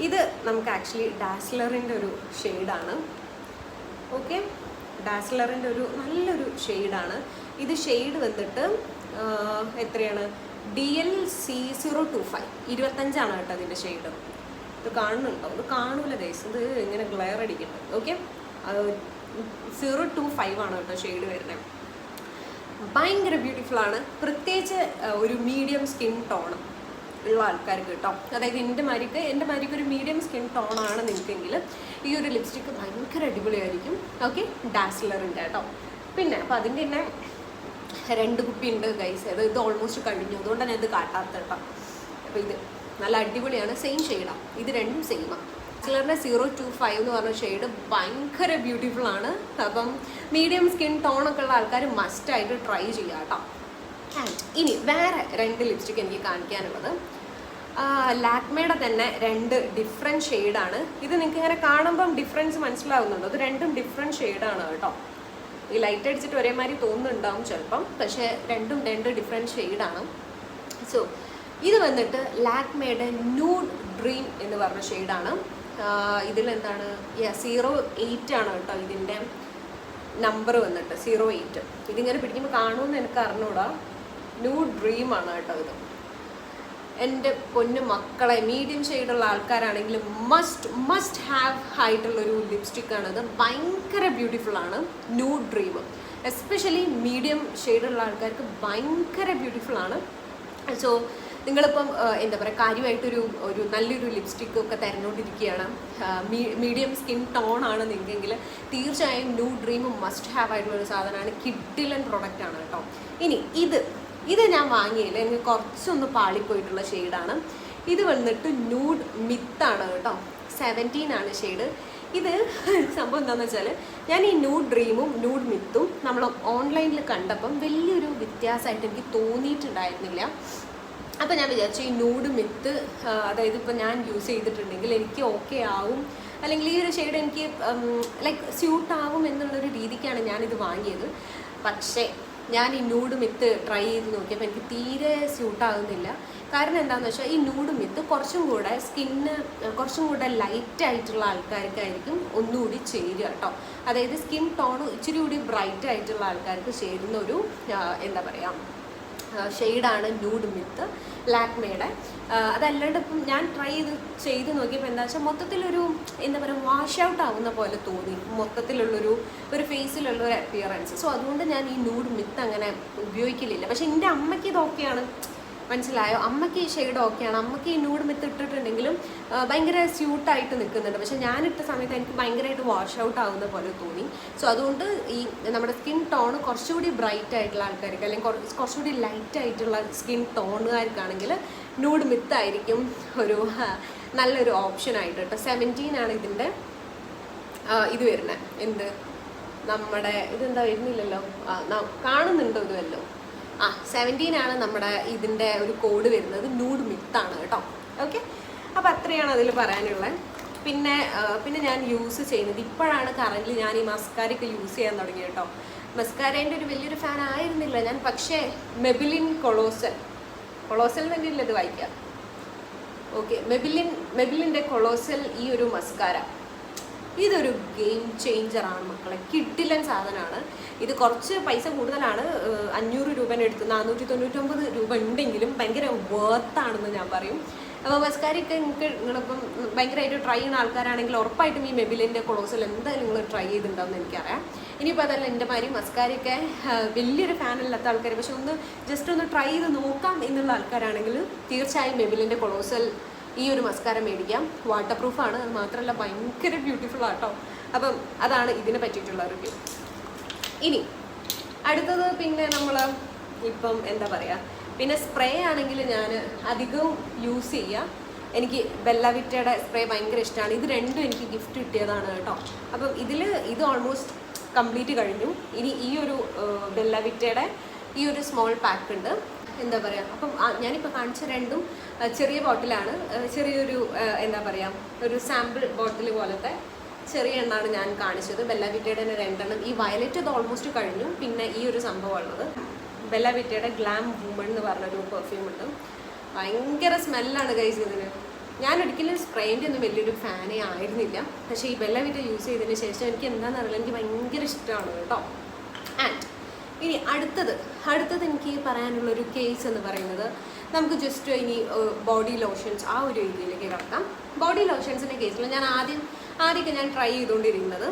ഇത് നമുക്ക് ആക്ച്വലി ഡാസ്ലറിന്റെ ഒരു ഷെയ്ഡാണ് ഓക്കെ ഡാസ്ലറിന്റെ ഒരു നല്ലൊരു ഷെയ്ഡാണ് ഇത് ഷെയ്ഡ് വന്നിട്ട് എത്രയാണ്? D L C zero two five ഇരുപത്തഞ്ചാണ് കേട്ടോ അതിന്റെ ഷെയ്ഡ് ഇത് കാണുന്നുണ്ടോ? ഇത് കാണൂല ഗൈസ് ഇത് ഇങ്ങനെ ഗ്ലെയർ അടിക്കുന്നുണ്ട്. ഓക്കെ സീറോ ടു ഫൈവ് ആണ് കേട്ടോ ഷെയ്ഡ് വരുന്നത്. ഭയങ്കര ബ്യൂട്ടിഫുൾ ആണ്. പ്രത്യേകിച്ച് ഒരു മീഡിയം സ്കിൻ ടോൺ ഉള്ള ആൾക്കാർക്ക് കേട്ടോ. അതായത് എന്റെ മാരിക്ക് എന്റെ മാരിക്ക് ഒരു മീഡിയം സ്കിൻ ടോൺ ആണ് നിൽക്കെങ്കിൽ ഈ ഒരു ലിപ്സ്റ്റിക്ക് ഭയങ്കര അടിപൊളിയായിരിക്കും. ഓക്കെ ഡാസ്ലറിന്റെ കേട്ടോ. പിന്നെ അപ്പോൾ അതിന്റെ തന്നെ രണ്ട് കുപ്പി ഉണ്ട് ഗൈസ് അത് ഇത് ഓൾമോസ്റ്റ് കഴിഞ്ഞു. അതുകൊണ്ട് തന്നെ ഇത് കാട്ടാത്ത കേട്ടോ. അപ്പോൾ ഇത് നല്ല അടിപൊളിയാണ്. സെയിം ഷെയ്ഡാണ് ഇത് രണ്ടും സെയിമാണ് ചിലറിന്റെ സീറോ ടു ഫൈവ് എന്ന് പറഞ്ഞ ഷെയ്ഡ് ഭയങ്കര ബ്യൂട്ടിഫുൾ ആണ്. അപ്പം മീഡിയം സ്കിൻ ടോൺ ഒക്കെ ഉള്ള ആൾക്കാർ മസ്റ്റായിട്ട് ട്രൈ ചെയ്യാം കേട്ടോ. ഇനി വേറെ രണ്ട് ലിപ്സ്റ്റിക് എനിക്ക് കാണിക്കാനുള്ളത്. ലാക്മയുടെ തന്നെ രണ്ട് ഡിഫറെന്റ് ഷെയ്ഡാണ് ഇത് നിങ്ങൾക്ക് ഇങ്ങനെ കാണുമ്പം ഡിഫറൻസ് മനസ്സിലാവുന്നുണ്ട്. അത് രണ്ടും ഡിഫറെന്റ് ഷെയ്ഡാണ് കേട്ടോ. ഈ ലൈറ്റ് അടിച്ചിട്ട് ഒരേമാതിരി തോന്നുന്നുണ്ടാവും ചിലപ്പം. പക്ഷേ രണ്ടും രണ്ട് ഡിഫറെന്റ് ഷെയ്ഡാണ് സോ ഇത് വന്നിട്ട് ലാക്മേഡ് ന്യൂഡ് ഡ്രീം എന്ന് പറഞ്ഞ ഷെയ്ഡാണ് ഇതിൽ എന്താണ്? സീറോ എയ്റ്റ് ആണ് കേട്ടോ ഇതിന്റെ നമ്പർ വന്നിട്ട്. സീറോ എയ്റ്റ് ഇതിങ്ങനെ പിടിക്കുമ്പോൾ കാണുമെന്ന് എനിക്ക് അറിഞ്ഞൂടാ. ന്യൂ ഡ്രീമാണ് കേട്ടോ ഇത്. എന്റെ പൊന്നു മക്കളെ മീഡിയം ഷെയ്ഡുള്ള ആൾക്കാരാണെങ്കിലും മസ്റ്റ് മസ്റ്റ് ഹാവ് ആയിട്ടുള്ളൊരു ലിപ്സ്റ്റിക്കാണ് ഇത് ഭയങ്കര ബ്യൂട്ടിഫുള്ളാണ് ന്യൂ ഡ്രീം എസ്പെഷ്യലി മീഡിയം ഷെയ്ഡുള്ള ആൾക്കാർക്ക് ഭയങ്കര ബ്യൂട്ടിഫുള്ളാണ് സോ നിങ്ങളിപ്പം എന്താ പറയുക കാര്യമായിട്ടൊരു ഒരു നല്ലൊരു ലിപ്സ്റ്റിക് ഒക്കെ തിരഞ്ഞുകൊണ്ടിരിക്കുകയാണ് മീഡിയം സ്കിൻ ടോൺ ആണ് നിങ്ങൾക്കെങ്കിൽ തീർച്ചയായും ന്യൂ ഡ്രീം മസ്റ്റ് ഹാവ് ആയിട്ടുള്ള ഒരു സാധനമാണ്. കിഡിലൻ പ്രൊഡക്റ്റ് ആണ് കേട്ടോ. ഇനി ഇത് ഇത് ഞാൻ വാങ്ങിയില്ല. എനിക്ക് കുറച്ചൊന്ന് പാളിപ്പോയിട്ടുള്ള ഷെയ്ഡാണ്. ഇത് വന്നിട്ട് ന്യൂഡ് മിത്താണ് കേട്ടോ. സെവന്റീൻ ആണ് ഷെയ്ഡ്. ഇത് സംഭവം എന്താണെന്ന് വെച്ചാൽ ഞാൻ ഈ ന്യൂഡ് ഡ്രീമും ന്യൂഡ് മിത്തും നമ്മൾ ഓൺലൈനിൽ കണ്ടപ്പം വലിയൊരു വ്യത്യാസമായിട്ട് എനിക്ക് തോന്നിയിട്ടുണ്ടായിരുന്നില്ല. അപ്പോൾ ഞാൻ വിചാരിച്ചു ഈ ന്യൂഡ് മിത്ത് അതായത് ഇപ്പോൾ ഞാൻ യൂസ് ചെയ്തിട്ടുണ്ടെങ്കിൽ എനിക്ക് ഓക്കെ ആവും. അല്ലെങ്കിൽ ഈ ഒരു ഷെയ്ഡ് എനിക്ക് ലൈക്ക് സ്യൂട്ട് ആവും എന്നുള്ളൊരു രീതിക്കാണ് ഞാനിത് വാങ്ങിയത്. പക്ഷേ ഞാൻ ഈ ന്യൂഡ് മിത്ത് ട്രൈ ചെയ്ത് നോക്കിയപ്പോൾ എനിക്ക് തീരെ സ്യൂട്ട് ആകുന്നില്ല. കാരണം എന്താണെന്ന് വെച്ചാൽ ഈ ന്യൂഡ് മിത്ത് കുറച്ചും കൂടെ സ്കിന്ന് കുറച്ചും കൂടെ ലൈറ്റ് ആയിട്ടുള്ള ആൾക്കാർക്കായിരിക്കും ഒന്നുകൂടി ചേരുക കേട്ടോ. അതായത് സ്കിൻ ടോൺ ഇച്ചിരി കൂടി ബ്രൈറ്റ് ആയിട്ടുള്ള ആൾക്കാർക്ക് ചേരുന്ന ഒരു എന്താ പറയുക ഷെയ്ഡാണ് ന്യൂഡ് മിത്ത് ലാക്മയുടെ അതല്ലാണ്ട് ഇപ്പം ഞാൻ ട്രൈ ചെയ്ത് ചെയ്ത് നോക്കിയപ്പോൾ എന്താ വെച്ചാൽ മൊത്തത്തിലൊരു എന്താ പറയുക വാഷ് ഔട്ട് ആവുന്ന പോലെ തോന്നി. മൊത്തത്തിലുള്ളൊരു ഒരു ഫേസിലുള്ള ഒരു അപ്പിയറൻസ് സോ അതുകൊണ്ട് ഞാൻ ഈ ന്യൂഡ് മിത്ത് അങ്ങനെ ഉപയോഗിക്കലില്ല. പക്ഷെ എന്റെ അമ്മയ്ക്ക് ഇതൊക്കെയാണ് മനസ്സിലായോ? അമ്മയ്ക്ക് ഈ ഷെയ്ഡ് ഓക്കെയാണ് അമ്മയ്ക്ക് ഈ ന്യൂഡ് മിത്ത് ഇട്ടിട്ടുണ്ടെങ്കിലും ഭയങ്കര സ്യൂട്ടായിട്ട് നിൽക്കുന്നുണ്ട് പക്ഷെ ഇട്ട സമയത്ത് എനിക്ക് ഭയങ്കരമായിട്ട് വാഷ് ഔട്ട് ആവുന്ന പോലെ തോന്നി. സോ അതുകൊണ്ട് ഈ നമ്മുടെ സ്കിൻ ടോൺ കുറച്ചുകൂടി ബ്രൈറ്റ് ആയിട്ടുള്ള ആൾക്കാർക്ക് അല്ലെങ്കിൽ കുറ- കുറച്ചുകൂടി ലൈറ്റ് ആയിട്ടുള്ള സ്കിൻ ടോണുകാർക്കാണെങ്കിൽ ന്യൂഡ് മിത്തായിരിക്കും ഒരു നല്ലൊരു ഓപ്ഷൻ ആയിട്ട് കേട്ടോ. സെവന്റീൻ ആണ് ഇതിന്റെ ഇത് വരുന്നത് എന്ത്? നമ്മുടെ ഇതെന്താ വരുന്നില്ലല്ലോ? കാണുന്നുണ്ടോ ഇതുമല്ലോ ആ സെവന്റീൻ ആണ് നമ്മുടെ ഇതിന്റെ ഒരു കോഡ് വരുന്നത്. നൂഡ് മിത്താണ് കേട്ടോ. ഓക്കെ അപ്പോൾ അത്രയാണ് അതിൽ പറയാനുള്ളത് പിന്നെ പിന്നെ ഞാൻ യൂസ് ചെയ്യുന്നത് ഇപ്പോഴാണ് കറന്റ് ഞാൻ ഈ മസ്കാരയൊക്കെ യൂസ് ചെയ്യാൻ തുടങ്ങി കേട്ടോ. മസ്കാരേന്റെ ഒരു വലിയൊരു ഫാൻ ആയിരുന്നില്ല ഞാൻ. പക്ഷേ മെബിലിൻ കൊളോസൽ കൊളോസൽ തന്നെയല്ലേ ഇത് വായിക്കാം? ഓക്കെ മെബിലിൻ മെബിലിന്റെ കൊളോസൽ ഈ ഒരു മസ്കാര ഇതൊരു ഗെയിം ചേഞ്ചറാണ് മക്കളെ. കിട്ടില്ലൻ സാധനമാണ്. ഇത് കുറച്ച് പൈസ കൂടുതലാണ്. അഞ്ഞൂറ് രൂപേന്റെ എടുത്ത് നാനൂറ്റി തൊണ്ണൂറ്റൊമ്പത് രൂപ ഉണ്ടെങ്കിലും ഭയങ്കര വേർത്താണെന്ന് ഞാൻ പറയും. അപ്പോൾ മസ്കാരയൊക്കെ നിങ്ങൾക്ക് നിങ്ങളിപ്പം ഭയങ്കരമായിട്ട് ട്രൈ ചെയ്യുന്ന ആൾക്കാരാണെങ്കിൽ ഉറപ്പായിട്ടും ഈ മെബിലിന്റെ കൊളോസൽ എന്തായാലും നിങ്ങൾ ട്രൈ ചെയ്തിട്ടുണ്ടാവും എനിക്കറിയാം. ഇനിയിപ്പോൾ അതല്ല എന്റെ മാതിരി മസ്കാരയൊക്കെ വലിയൊരു ഫാനല്ലാത്ത ആൾക്കാർ പക്ഷെ ഒന്ന് ജസ്റ്റ് ഒന്ന് ട്രൈ ചെയ്ത് നോക്കാം എന്നുള്ള ആൾക്കാരാണെങ്കിൽ തീർച്ചയായും മെബിലിന്റെ കൊളോസൽ ഈ ഒരു മസ്കാര മേടിക്കാം. വാട്ടർ പ്രൂഫാണ് അത് മാത്രമല്ല ഭയങ്കര ബ്യൂട്ടിഫുൾ ആട്ടോ. അപ്പം അതാണ് ഇതിനെ പറ്റിയിട്ടുള്ള റിവ്യൂ ഇനി അടുത്തത് പിന്നെ നമ്മൾ ഇപ്പം എന്താ പറയുക പിന്നെ സ്പ്രേ ആണെങ്കിൽ ഞാൻ അധികവും യൂസ് ചെയ്യുക എനിക്ക് ബെല്ലവിറ്റയുടെ സ്പ്രേ ഭയങ്കര ഇഷ്ടമാണ്. ഇത് രണ്ടും എനിക്ക് ഗിഫ്റ്റ് കിട്ടിയതാണ് കേട്ടോ. അപ്പം ഇതിൽ ഇത് ഓൾമോസ്റ്റ് കംപ്ലീറ്റ് കഴിഞ്ഞു. ഇനി ഈ ഒരു ബെല്ലവിറ്റയുടെ ഈ ഒരു സ്മോൾ പാക്ക് ഉണ്ട്. എന്താ പറയുക അപ്പം ഞാനിപ്പോൾ കാണിച്ച രണ്ടും ചെറിയ ബോട്ടിലാണ് ചെറിയൊരു എന്താ പറയുക ഒരു സാമ്പിൾ ബോട്ടിൽ പോലത്തെ ചെറിയ എണ്ണാണ് ഞാൻ കാണിച്ചത്. ബെല്ലവിറ്റയുടെ തന്നെ രണ്ടെണ്ണം. ഈ വയലറ്റ് ഇത് ഓൾമോസ്റ്റ് കഴിഞ്ഞു. പിന്നെ ഈ ഒരു സംഭവം ഉള്ളത് ബെല്ലാവിറ്റയുടെ ഗ്ലാം വുമൺ എന്ന് പറഞ്ഞൊരു പെർഫ്യൂം ഉണ്ട്. ഭയങ്കര സ്മെല്ലാണ് കഴിച്ച് ഇതിന്. ഞാൻ ഒരിക്കലും സ്പ്രേന്റെ ഒന്നും വലിയൊരു ഫാനേ ആയിരുന്നില്ല. പക്ഷേ ഈ ബെല്ല വിറ്റ യൂസ് ചെയ്തതിന് ശേഷം എനിക്ക് എന്താണെന്ന് അറിയില്ല. എനിക്ക് ഭയങ്കര ഇഷ്ടമാണ് കേട്ടോ. ആൻഡ് ഇനി അടുത്തത്. അടുത്തത് എനിക്ക് പറയാനുള്ളൊരു കേസ് എന്ന് പറയുന്നത് നമുക്ക് ജസ്റ്റ് ഇനി ബോഡി ലോഷൻസ് ആ ഒരു ഏരിയയിലേക്ക് കിടക്കാം. ബോഡി ലോഷൻസിന്റെ കേസിൽ ഞാൻ ആദ്യം ആദ്യമൊക്കെ ഞാൻ ട്രൈ ചെയ്തുകൊണ്ടിരിക്കുന്നത്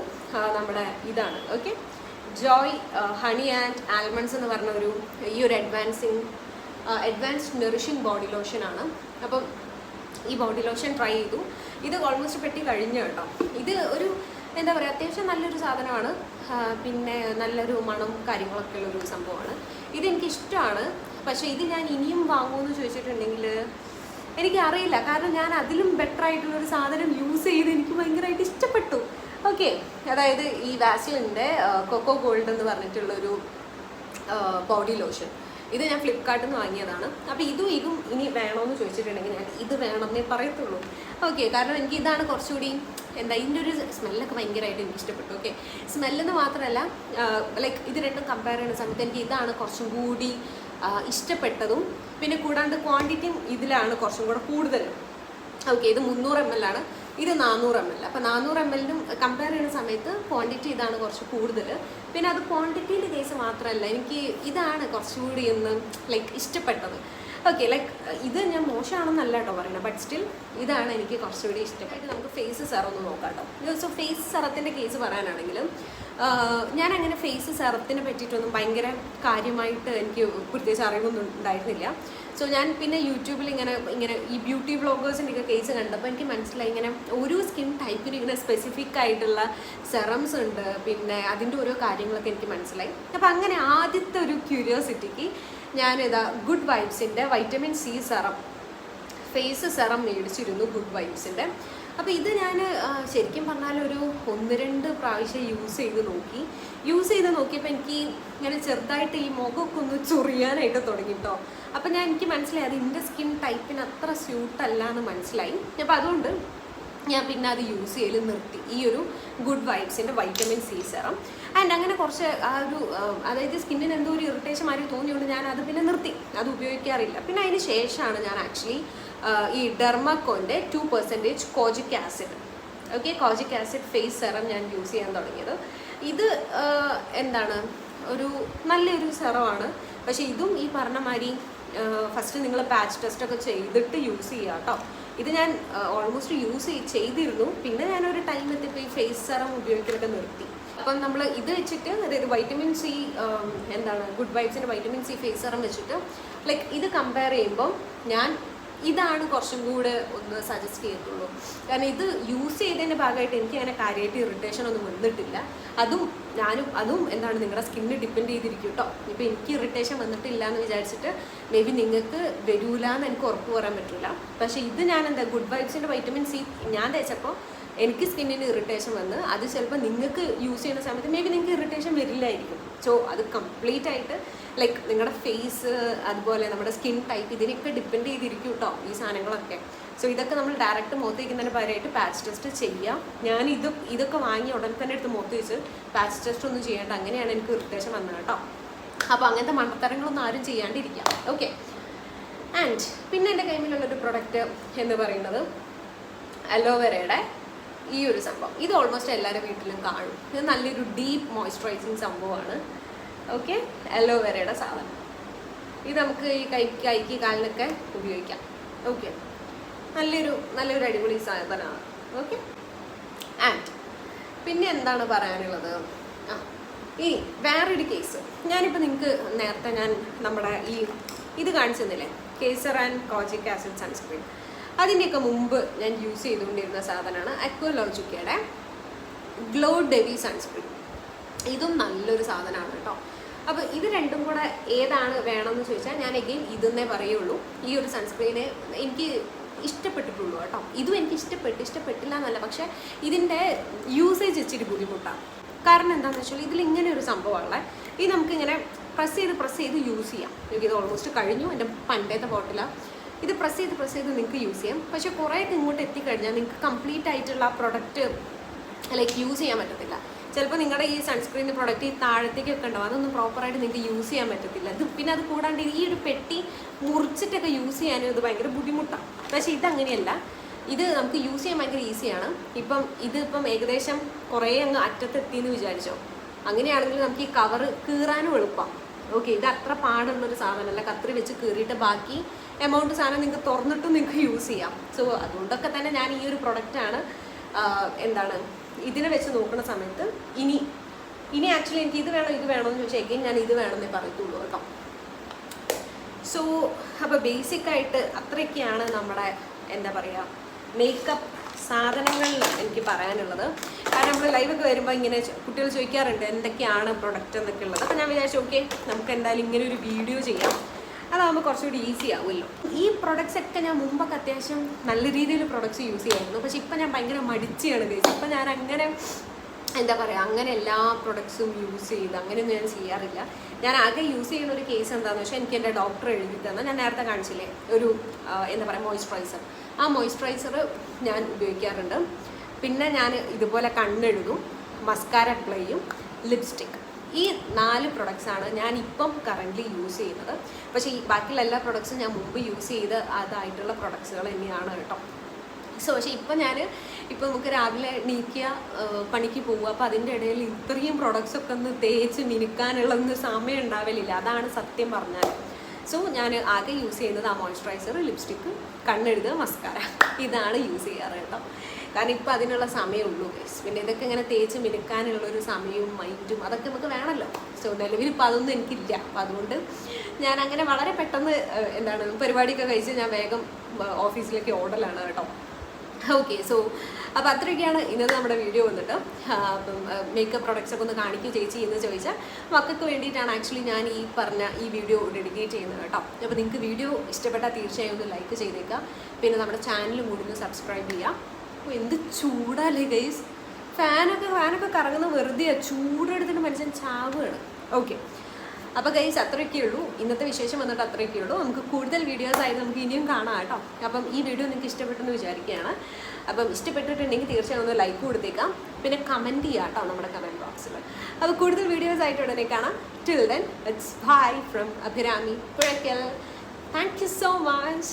നമ്മുടെ ഇതാണ്. Okay Joy honey and almonds എന്ന് പറഞ്ഞ ഒരു ഈ ഒരു advancing advanced nourishing body lotion ആണ്. അപ്പം ഈ ബോഡി ലോഷൻ ട്രൈ ചെയ്തു. ഇത് ഓൾമോസ്റ്റ് പെട്ടി കഴിഞ്ഞു കേട്ടോ. ഇത് ഒരു എന്താ പറയുക അത്യാവശ്യം നല്ലൊരു സാധനമാണ്. പിന്നെ നല്ലൊരു മണം കാര്യങ്ങളൊക്കെ ഉള്ളൊരു സംഭവമാണ്. ഇതെനിക്ക് ഇഷ്ടമാണ്. പക്ഷേ ഇത് ഞാൻ ഇനിയും വാങ്ങുമെന്ന് ചോദിച്ചിട്ടുണ്ടെങ്കിൽ എനിക്കറിയില്ല. കാരണം ഞാൻ അതിലും ബെറ്റർ ആയിട്ടുള്ളൊരു സാധനം യൂസ് ചെയ്ത് എനിക്ക് ഓക്കെ അതായത് ഈ വാസിലിന്റെ കൊക്കോ ഗോൾഡ് എന്ന് പറഞ്ഞിട്ടുള്ളൊരു ബോഡി ലോഷൻ ഇത് ഞാൻ ഫ്ലിപ്കാർട്ടിൽ നിന്ന് വാങ്ങിയതാണ്. അപ്പോൾ ഇതും ഇതും ഇനി വേണമെന്ന് ചോദിച്ചിട്ടുണ്ടെങ്കിൽ ഞാൻ ഇത് വേണമെന്നേ പറയത്തുള്ളൂ. ഓക്കെ കാരണം എനിക്ക് ഇതാണ് കുറച്ചുകൂടി എന്താ ഇതിന്റെ ഒരു സ്മെല്ലൊക്കെ ഭയങ്കരമായിട്ട് എനിക്ക് ഇഷ്ടപ്പെട്ടു. ഓക്കെ സ്മെല്ലെന്ന് മാത്രമല്ല ലൈക്ക് ഇത് രണ്ടും കമ്പയർ ചെയ്യുന്ന സമയത്ത് എനിക്ക് ഇതാണ് കുറച്ചും കൂടി ഇഷ്ടപ്പെട്ടതും പിന്നെ കൂടാണ്ട് ക്വാണ്ടിറ്റിയും ഇതിലാണ് കുറച്ചും കൂടെ കൂടുതൽ ഓക്കെ ഇത് മുന്നൂറ് എം എൽ ആണ്. ഇത് നാനൂറ് എം എൽ അപ്പോൾ നാനൂറ് എം എല്ലിനും കമ്പയർ ചെയ്യുന്ന സമയത്ത് ക്വാണ്ടിറ്റി ഇതാണ് കുറച്ച് കൂടുതൽ പിന്നെ അത് ക്വാണ്ടിറ്റീന്റെ കേസ് മാത്രമല്ല എനിക്ക് ഇതാണ് കുറച്ചുകൂടി ഒന്ന് ലൈക്ക് ഇഷ്ടപ്പെട്ടത്. ഓക്കെ ലൈക്ക് ഇത് ഞാൻ മോശമാണെന്നല്ല കേട്ടോ പറയുന്നത്. ബട്ട് സ്റ്റിൽ ഇതാണ് എനിക്ക് കുറച്ചുകൂടി ഇഷ്ടപ്പെട്ടത്. നമുക്ക് ഫേസ് സെറം ഒന്ന് നോക്കാം കേട്ടോ. സോ ഫേസ് സെറത്തിന്റെ കേസ് പറയാനാണെങ്കിലും ആഹ് ഞാൻ അങ്ങനെ ഫേസ് സെറത്തിനെ പറ്റിയിട്ടൊന്നും ഭയങ്കര കാര്യമായിട്ട് എനിക്ക് പ്രത്യേകിച്ച് അറിവൊന്നും ഉണ്ടായിരുന്നില്ല. സോ ഞാൻ പിന്നെ യൂട്യൂബിൽ ഇങ്ങനെ ഇങ്ങനെ ഈ ബ്യൂട്ടി വ്ളോഗേഴ്സിന്റെ ഒക്കെ കേസ് കണ്ടപ്പോൾ എനിക്ക് മനസ്സിലായി ഇങ്ങനെ ഓരോ സ്കിൻ ടൈപ്പിന് ഇങ്ങനെ സ്പെസിഫിക് ആയിട്ടുള്ള സെറംസ് ഉണ്ട്. പിന്നെ അതിന്റെ ഓരോ കാര്യങ്ങളൊക്കെ എനിക്ക് മനസ്സിലായി. അപ്പോൾ അങ്ങനെ ആദ്യത്തെ ഒരു ക്യൂരിയോസിറ്റിക്ക് ഞാനിതാ good വൈബ്സിന്റെ vitamin C serum face serum മേടിച്ചിരുന്നു good വൈബ്സിന്റെ അപ്പോൾ ഇത് ഞാൻ ശരിക്കും പറഞ്ഞാൽ ഒരു ഒന്ന് രണ്ട് പ്രാവശ്യം യൂസ് ചെയ്ത് നോക്കി. യൂസ് ചെയ്ത് നോക്കിയപ്പോൾ എനിക്ക് ഇങ്ങനെ ചെറുതായിട്ട് ഈ മുഖമൊക്കെ ഒന്ന് ചൊറിയാനായിട്ട് തുടങ്ങി കേട്ടോ അപ്പോൾ ഞാൻ എനിക്ക് മനസ്സിലായി അത് എന്റെ സ്കിൻ ടൈപ്പിന് അത്ര സ്യൂട്ടല്ല എന്ന് മനസ്സിലായി. അപ്പോൾ അതുകൊണ്ട് ഞാൻ പിന്നെ അത് യൂസ് ചെയ്യൽ നിർത്തി. ഈ ഒരു ഗുഡ് വൈബ്സിന്റെ വൈറ്റമിൻ സി സെറം ആൻഡ് അങ്ങനെ കുറച്ച് ആ ഒരു അതായത് സ്കിന്നിന് എന്തോ ഒരു ഇറിറ്റേഷൻ മാതിരി തോന്നിയുകൊണ്ട് ഞാൻ അത് പിന്നെ നിർത്തി. അത് ഉപയോഗിക്കാറില്ല. പിന്നെ അതിന് ശേഷമാണ് ഞാൻ ആക്ച്വലി ഈ ഡെർമക്കോന്റെ two percentage kojic acid okay kojic acid face serum ഞാൻ യൂസ് ചെയ്യാൻ തുടങ്ങിയത്. ഇത് എന്താണ്? ഒരു നല്ലൊരു സെറമാണ് പക്ഷേ ഇതും ഈ പറഞ്ഞ മാതിരി ഫസ്റ്റ് നിങ്ങൾ പാച്ച് ടെസ്റ്റൊക്കെ ചെയ്തിട്ട് യൂസ് ചെയ്യുക കേട്ടോ ഇത് ഞാൻ ഓൾമോസ്റ്റ് യൂസ് ചെയ്തിരുന്നു. പിന്നെ ഞാനൊരു ടൈം എത്തിയപ്പോൾ ഈ ഫേസ് സെറം ഉപയോഗിക്കലൊക്കെ നിർത്തി. അപ്പം നമ്മൾ ഇത് വെച്ചിട്ട് അതായത് വൈറ്റമിൻ സി എന്താണ് ഗുഡ് വൈബ്സിന്റെ വൈറ്റമിൻ സി ഫേസ് സെറം വെച്ചിട്ട് ലൈക്ക് ഇത് കമ്പയർ ചെയ്യുമ്പോൾ ഞാൻ ഇതാണ് കുറച്ചും കൂടെ ഒന്ന് സജസ്റ്റ് ചെയ്യത്തുള്ളൂ കാരണം ഇത് യൂസ് ചെയ്തതിന്റെ ഭാഗമായിട്ട് എനിക്ക് അങ്ങനെ കാര്യമായിട്ട് ഇറിറ്റേഷൻ ഒന്നും വന്നിട്ടില്ല. അതും ഞാനും അതും എന്താണ് നിങ്ങളുടെ സ്കിന്നിൽ ഡിപ്പെൻഡ് ചെയ്തിരിക്കും കേട്ടോ ഇപ്പം എനിക്ക് ഇറിറ്റേഷൻ വന്നിട്ടില്ല എന്ന് വിചാരിച്ചിട്ട് മേ ബി നിങ്ങൾക്ക് വരൂല എന്ന് എനിക്ക് ഉറപ്പ് പറയാൻ പറ്റില്ല പക്ഷേ ഇത് ഞാൻ എന്താ ഗുഡ് വൈബ്സിന്റെ വൈറ്റമിൻ സി ഞാൻ തേച്ചപ്പോൾ എനിക്ക് സ്കിന്നിന് ഇറിറ്റേഷൻ വന്ന് അത് ചിലപ്പോൾ നിങ്ങൾക്ക് യൂസ് ചെയ്യുന്ന സമയത്ത് മേ ബി നിങ്ങൾക്ക് ഇറിറ്റേഷൻ വരില്ലായിരിക്കും. സോ അത് കംപ്ലീറ്റ് ആയിട്ട് ലൈക്ക് നിങ്ങളുടെ ഫേസ് അതുപോലെ നമ്മുടെ സ്കിൻ ടൈപ്പ് ഇതിനൊക്കെ ഡിപ്പെൻഡ് ചെയ്തിരിക്കും കേട്ടോ ഈ സാധനങ്ങളൊക്കെ. സോ ഇതൊക്കെ നമ്മൾ ഡയറക്റ്റ് മുഖത്ത് വയ്ക്കുന്നതിന് പകരമായിട്ട് പാച്ച് ടെസ്റ്റ് ചെയ്യാം. ഞാൻ ഇത് ഇതൊക്കെ വാങ്ങി ഉടൻ തന്നെ എടുത്ത് മുഖത്ത് വെച്ച് പാച്ച് ടെസ്റ്റ് ഒന്നും ചെയ്യേണ്ട അങ്ങനെയാണ് എനിക്ക് ഇറിറ്റേഷൻ വന്നത് കേട്ടോ അപ്പോൾ അങ്ങനത്തെ മണ്ടത്തരങ്ങളൊന്നും ആരും ചെയ്യാണ്ടിരിക്കാം. ഓക്കെ ആൻഡ് പിന്നെ എന്റെ കയ്യിലുള്ളൊരു പ്രൊഡക്റ്റ് എന്ന് പറയുന്നത് അലോവേരയുടെ ഈ ഒരു സംഭവം. ഇത് ഓൾമോസ്റ്റ് എല്ലാവരുടെ വീട്ടിലും കാണും. ഇത് നല്ലൊരു ഡീപ്പ് മോയ്സ്ചറൈസിങ് സംഭവമാണ്. ഓക്കെ? അലോവേരയുടെ സാധനം. ഇത് നമുക്ക് ഈ കൈക്ക് കൈക്ക് കാലിനൊക്കെ ഉപയോഗിക്കാം. ഓക്കെ. നല്ലൊരു നല്ലൊരു അടിപൊളി സാധനമാണ്. ഓക്കെ? ആൻഡ് പിന്നെ എന്താണ് പറയാനുള്ളത്? ആ ഇനി വേറൊരു കേസ്. ഞാനിപ്പോൾ നിങ്ങൾക്ക് നേരത്തെ ഞാൻ നമ്മുടെ ഈ ഇത് കാണിച്ചു തന്നില്ലേ Kesar and kojic acid sunscreen. അതിന്റെയൊക്കെ മുമ്പ് ഞാൻ യൂസ് ചെയ്തുകൊണ്ടിരുന്ന സാധനമാണ് അക്വലോജിക്കയുടെ ഗ്ലോ ഡെവി സൺസ്ക്രീൻ. ഇതും നല്ലൊരു സാധനമാണ് കേട്ടോ. അപ്പോൾ ഇത് രണ്ടും കൂടെ ഏതാണ് വേണമെന്ന് ചോദിച്ചാൽ ഞാൻ എഗെയിൻ ഇതെന്നേ പറയുള്ളൂ. ഈ ഒരു സൺസ്ക്രീന് എനിക്ക് ഇഷ്ടപ്പെട്ടിട്ടുള്ളൂ കേട്ടോ. ഇതും എനിക്ക് ഇഷ്ടപ്പെട്ടു ഇഷ്ടപ്പെട്ടില്ല എന്നല്ല. പക്ഷേ ഇതിന്റെ യൂസേജ് ഇച്ചിരി ബുദ്ധിമുട്ടാണ്. കാരണം എന്താണെന്ന് വെച്ചാൽ ഇതിൽ ഇങ്ങനെ ഒരു സംഭവമുള്ളത് ഇത് നമുക്കിങ്ങനെ പ്രസ് ചെയ്ത് പ്രസ് ചെയ്ത് യൂസ് ചെയ്യാം. എനിക്ക് ഇത് ഓൾമോസ്റ്റ് കഴിഞ്ഞു. എന്റെ പണ്ടത്തെ ബോട്ടിലാണ് ഇത് പ്രസ് ചെയ്ത് പ്രസ് ചെയ്ത് നിങ്ങൾക്ക് യൂസ് ചെയ്യാം. പക്ഷേ കുറേയൊക്കെ ഇങ്ങോട്ട് എത്തിക്കഴിഞ്ഞാൽ നിങ്ങൾക്ക് കംപ്ലീറ്റ് ആയിട്ടുള്ള പ്രൊഡക്റ്റ് ലൈക്ക് യൂസ് ചെയ്യാൻ പറ്റത്തില്ല. ചിലപ്പോൾ നിങ്ങളുടെ ഈ സൺസ്ക്രീൻ പ്രൊഡക്റ്റ് ഈ താഴത്തേക്കൊക്കെ ഉണ്ടാവും. അതൊന്നും പ്രോപ്പറായിട്ട് നിങ്ങൾക്ക് യൂസ് ചെയ്യാൻ പറ്റത്തില്ല. ഇത് പിന്നെ അത് കൂടാണ്ട് ഈ ഒരു പെട്ടി മുറിച്ചിട്ടൊക്കെ യൂസ് ചെയ്യാനും ഇത് ഭയങ്കര ബുദ്ധിമുട്ടാണ് പക്ഷേ ഇതങ്ങനെയല്ല ഇത് നമുക്ക് യൂസ് ചെയ്യാൻ ഭയങ്കര ഈസിയാണ് ഇപ്പം ഇതിപ്പം ഏകദേശം കുറേ അങ്ങ് അറ്റത്തെത്തിയെന്ന് വിചാരിച്ചോ. അങ്ങനെയാണെങ്കിൽ നമുക്ക് ഈ കവർ കീറാനും എളുപ്പം. ഓക്കെ ഇത് അത്ര പാടുള്ളൊരു സാധനമല്ല. കത്രി വെച്ച് കീറിയിട്ട് ബാക്കി എമൗണ്ട് സാധനം നിങ്ങൾക്ക് തുറന്നിട്ടും നിങ്ങൾക്ക് യൂസ് ചെയ്യാം. സോ അതുകൊണ്ടൊക്കെ തന്നെ ഞാൻ ഈ ഒരു പ്രൊഡക്റ്റാണ് എന്താണ് ഇതിനെ വെച്ച് നോക്കുന്ന സമയത്ത് ഇനി ഇനി ആക്ച്വലി എനിക്ക് ഇത് വേണം ഇത് വേണമെന്ന് ചോദിച്ചാൽ എഗെയിൻ ഞാൻ ഇത് വേണമെന്നേ പറയത്തുള്ളൂ കേട്ടോ. സോ അപ്പോൾ ബേസിക്കായിട്ട് അത്രയൊക്കെയാണ് നമ്മുടെ എന്താ പറയുക മേക്കപ്പ് സാധനങ്ങളിൽ എനിക്ക് പറയാനുള്ളത്. കാരണം നമ്മൾ ലൈവൊക്കെ വരുമ്പോൾ ഇങ്ങനെ കുട്ടികൾ ചോദിക്കാറുണ്ട് എന്തൊക്കെയാണ് പ്രൊഡക്റ്റ് എന്നൊക്കെ ഉള്ളത്. അപ്പോൾ ഞാൻ വിചാരിച്ചു ഓക്കെ നമുക്ക് എന്തായാലും ഇങ്ങനെ ഒരു വീഡിയോ ചെയ്യാം. അതാകുമ്പോൾ കുറച്ചുകൂടി ഈസി ആവുമല്ലോ. ഈ പ്രൊഡക്ട്സ് ഒക്കെ ഞാൻ മുമ്പൊക്കെ അത്യാവശ്യം നല്ല രീതിയിൽ പ്രൊഡക്ട്സ് യൂസ് ചെയ്യായിരുന്നു പക്ഷെ ഇപ്പം ഞാൻ ഭയങ്കര മടിച്ചാണ് കഴിച്ചത് ഇപ്പം ഞാൻ അങ്ങനെ എന്താ പറയുക അങ്ങനെ എല്ലാ പ്രൊഡക്ട്സും യൂസ് ചെയ്ത് അങ്ങനെയൊന്നും ഞാൻ ചെയ്യാറില്ല. ഞാൻ ആകെ യൂസ് ചെയ്യുന്ന ഒരു കേസ് എന്താണെന്ന് വെച്ചാൽ എനിക്ക് എന്റെ ഡോക്ടർ എഴുതി തന്ന ഞാൻ നേരത്തെ കാണിച്ചില്ലേ ഒരു എന്താ പറയുക മോയ്സ്ചറൈസർ ആ മോയ്സ്ചറൈസർ ഞാൻ ഉപയോഗിക്കാറുണ്ട്. പിന്നെ ഞാൻ ഇതുപോലെ കണ്ണെഴുതും മസ്കാര അപ്ലൈ ചെയ്യും ലിപ്സ്റ്റിക് ഈ നാല് പ്രൊഡക്ട്സ് ആണ് ഞാൻ ഇപ്പം കറന്റ്ലി യൂസ് ചെയ്യുന്നത്. പക്ഷേ ഈ ബാക്കിയുള്ള എല്ലാ പ്രൊഡക്ട്സും ഞാൻ മുമ്പ് യൂസ് ചെയ്ത് അതായിട്ടുള്ള പ്രൊഡക്ട്സുകൾ തന്നെയാണ് കേട്ടോ. സോ പക്ഷേ ഇപ്പം ഞാൻ ഇപ്പം നമുക്ക് രാവിലെ നീക്കിയ പണിക്ക് പോവുക അപ്പോൾ അതിന്റെ ഇടയിൽ ഇത്രയും പ്രൊഡക്ട്സ് ഒക്കെ ഒന്ന് തേച്ച് മിനുക്കാനുള്ളൊന്നും സമയം ഉണ്ടാവലില്ല. അതാണ് സത്യം പറഞ്ഞാൽ സോ ഞാൻ ആകെ യൂസ് ചെയ്യുന്നത് ആ മോയ്സ്ചറൈസർ ലിപ്സ്റ്റിക്ക് കണ്ണെഴുതുക മസ്കാര ഇതാണ് യൂസ് ചെയ്യാറ് കേട്ടോ. കാരണം ഇപ്പം അതിനുള്ള സമയമുള്ളൂ ഗൈസ് പിന്നെ ഇതൊക്കെ ഇങ്ങനെ തേച്ച് മിനുക്കാനുള്ള ഒരു സമയവും മൈൻഡും അതൊക്കെ നമുക്ക് വേണമല്ലോ സോ നിലവിൽ ഇപ്പം അതൊന്നും എനിക്കില്ല. അപ്പം അതുകൊണ്ട് ഞാൻ അങ്ങനെ വളരെ പെട്ടെന്ന് എന്താണ് പരിപാടിയൊക്കെ കഴിച്ച് ഞാൻ വേഗം ഓഫീസിലേക്ക് ഓടലാണ് കേട്ടോ. ഓക്കെ സോ അപ്പോൾ അത്രയൊക്കെയാണ് ഇന്നത്തെ നമ്മുടെ വീഡിയോ വന്നിട്ട്. അപ്പം മേക്കപ്പ് പ്രൊഡക്ട്സ് ഒക്കെ ഒന്ന് കാണിക്കുകയും ചേച്ചി എന്ന് ചോദിച്ചാൽ മക്കൾക്ക് വേണ്ടിയിട്ടാണ് ആക്ച്വലി ഞാൻ ഈ പറഞ്ഞ ഈ വീഡിയോ ഡെഡിക്കേറ്റ് ചെയ്യുന്നത് കേട്ടോ. അപ്പോൾ നിങ്ങൾക്ക് വീഡിയോ ഇഷ്ടപ്പെട്ടാൽ തീർച്ചയായും ഒന്ന് ലൈക്ക് ചെയ്തേക്കുക പിന്നെ നമ്മുടെ ചാനലും കൂടി ഒന്ന് സബ്സ്ക്രൈബ് ചെയ്യുക ഓ, എന്ത് ചൂടല്ലേ ഗൈസ് ഫാനൊക്കെ ഫാനൊക്കെ കറങ്ങുന്ന വെറുതെയാണ് ചൂടെടുത്തിട്ട് മനുഷ്യൻ ചാവുകയാണ്. ഓക്കെ അപ്പോൾ ഗൈസ് അത്രയൊക്കെ ഉള്ളൂ. ഇന്നത്തെ വിശേഷം വന്നിട്ട് അത്രയൊക്കെ ഉള്ളൂ. നമുക്ക് കൂടുതൽ വീഡിയോസ് ആയിട്ട് നമുക്ക് ഇനിയും കാണാം കേട്ടോ. അപ്പം ഈ വീഡിയോ നിങ്ങൾക്ക് ഇഷ്ടപ്പെട്ടെന്ന് വിചാരിക്കുകയാണ്. അപ്പം ഇഷ്ടപ്പെട്ടിട്ടുണ്ടെങ്കിൽ തീർച്ചയായും ഒന്ന് ലൈക്ക് കൊടുത്തേക്കാം. പിന്നെ കമന്റ് ചെയ്യാം കേട്ടോ നമ്മുടെ കമന്റ് ബോക്സിൽ അപ്പോൾ കൂടുതൽ വീഡിയോസ് ആയിട്ട് ഉടനെ കാണാം. Till then it's bye from Abhirami Puzhakkal thank you so much